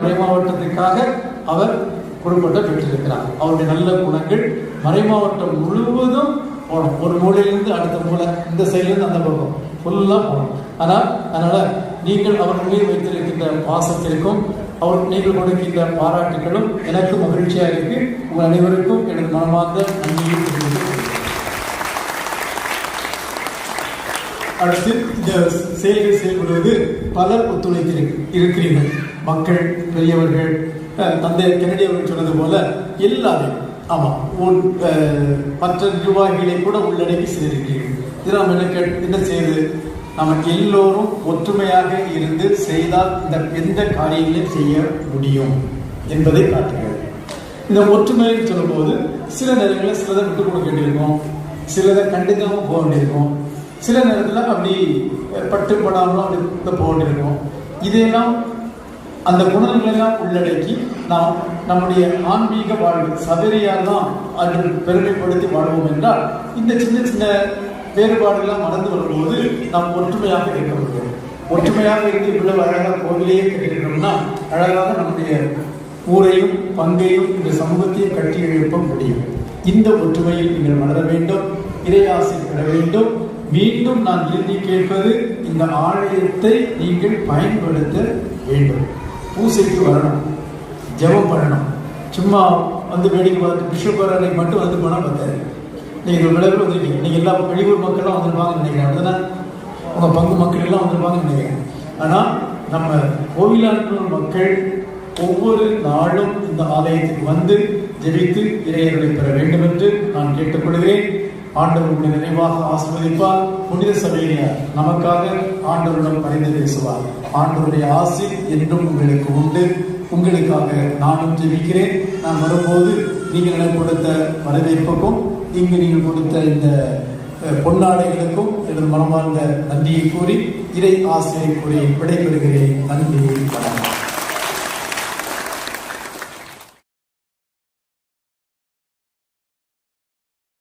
மறை மாவட்டத்திற்காக அவர் குடும்பத்தை பெற்றிருக்கிறார். அவருடைய நல்ல குணங்கள் மறை மாவட்டம் முழுவதும் போகணும். ஒரு மூலையிலிருந்து அடுத்த மூலை இந்த சைட்லேருந்து அந்த பக்கம் ஃபுல்லாக போகணும். ஆனால் அதனால் நீங்கள் அவர் மீது வைத்திருக்கின்ற பாசத்திற்கும் அவர் நீங்கள் கொடுக்கின்ற பாராட்டுகளும் எனக்கு மகிழ்ச்சியாக இருக்கு. உங்கள் அனைவருக்கும் எனது மனமார்ந்த நன்றியும் அடுத்து இந்த செயல்கள் செயல்படுவது பலர் ஒத்துழைத்து இருக்கிறீர்கள். மக்கள் பெரியவர்கள் தந்தை கெனடி அவர்கள் சொன்னது போல எல்லாரும் ஆமாம் உன் மற்ற நிர்வாகிகளை கூட உள்ளடக்கி செய்திருக்கிறீர்கள். இது நாம் என்ன என்ன செய்யுது நாம் எல்லோரும் ஒற்றுமையாக இருந்து செய்தால் இந்த எந்த காரியங்களையும் செய்ய முடியும் என்பதை காட்டுகிறது. இந்த ஒற்றுமைன்னு சொல்லும்போது சில நேரங்களில் சிலதை விட்டு கொடுக்க வேண்டியிருக்கும். சிலதை கண்டுக்காம போக வேண்டியிருக்கும். சில நேரத்தில் அப்படி பட்டு படாமலும் அப்படி போட்டிருக்கோம் இதையெல்லாம் அந்த குணங்களை எல்லாம் உள்ளடக்கி நாம் நம்முடைய ஆன்மீக வாழ்வு சபரியால் தான் அன்று பெருமைப்படுத்தி வாழ்வோம் என்றால் இந்த சின்ன சின்ன வேறுபாடுகள்லாம் மறந்து வரும்போது நாம் ஒற்றுமையாக இருக்க முடியும். ஒற்றுமையாக இருந்து இவ்வளவு அழகாக கோவிலையே கட்டிருக்கணும்னா அழகாக நம்முடைய ஊரையும் பங்கையும் இந்த சமூகத்தையும் கட்டி எழுப்ப முடியும். இந்த ஒற்றுமையில் நீங்கள் வளர வேண்டும் இறையாசை பெற வேண்டும் மீண்டும் நான் இறுதி கேட்பது இந்த ஆலயத்தை நீங்கள் பயன்படுத்த வேண்டும். பூசைக்கு வரணும். ஜெபம் பண்ணணும். சும்மா வந்து வேடிக்கை பார்த்து பிஷப் மட்டும் வந்து போனால் பார்த்தாரு நீங்கள் விளைவில் வந்துருக்கீங்க. நீங்கள் எல்லா வெளியூர் மக்களும் வந்துருப்பாங்கன்னு நினைக்கிறேன். அப்படிதானே உங்கள் பங்கு மக்கள் எல்லாம் வந்திருப்பாங்கன்னு நினைக்கிறேன். ஆனால் நம்ம கோவிலாற்றூர் மக்கள் ஒவ்வொரு நாளும் இந்த ஆலயத்துக்கு வந்து ஜெபித்து இறையர்களை பெற வேண்டும் என்று நான் கேட்டுக்கொள்கிறேன். ஆண்டவர் உங்களை நிறைவாக ஆசிர்வதிப்பார். புனித சபையினர் நமக்காக ஆண்டவரிடம் பரிந்து பேசுவார். ஆண்டவருடைய ஆசை என்றும் உங்களுக்கு உண்டு. உங்களுக்காக நானும் ஜெபிக்கிறேன். நான் வரும்போது நீங்கள் எனக்கு கொடுத்த வரவேற்புக்கும் இங்கு நீங்கள் கொடுத்த இந்த பொன்னாடைகளுக்கும் எனது மனமார்ந்த நன்றியை கூறி இறை ஆசிரியை கூறி விடைபெறுகிறேன். நன்றி. வணக்கம்.